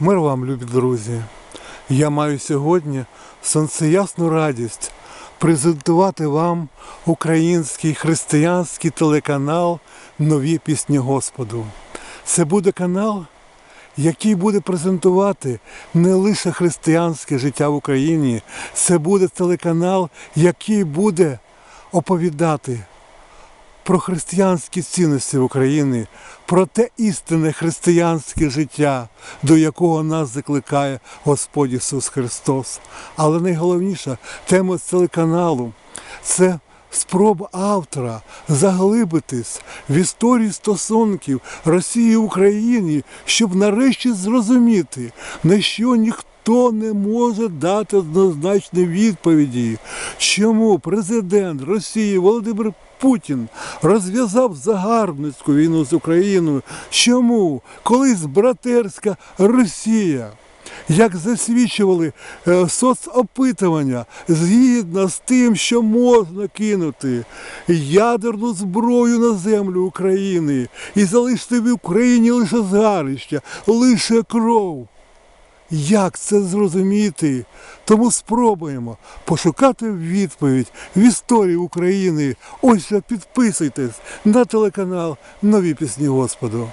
Мир вам, любі друзі. Я маю сьогодні сонцеясну радість презентувати вам український християнський телеканал Нові пісні Господу. Це буде канал, який буде презентувати не лише християнське життя в Україні, це буде телеканал, який буде оповідати про християнські цінності України, про те істинне християнське життя, до якого нас закликає Господь Ісус Христос. Але найголовніша тема телеканалу це спроба автора заглибитись в історію стосунків Росії і України, щоб нарешті зрозуміти, на що ніхто. Ніхто не може дати однозначної відповіді, чому президент Росії Володимир Путін розв'язав загарбницьку війну з Україною. Чому колись братерська Росія, як засвідчували е, соцопитування, згідно з тим, що можна кинути ядерну зброю на землю України і залишити в Україні лише згарища, лише кров. Як це зрозуміти? Тому спробуємо пошукати відповідь в історії України. Ось підписуйтесь на телеканал Нові пісні Господу.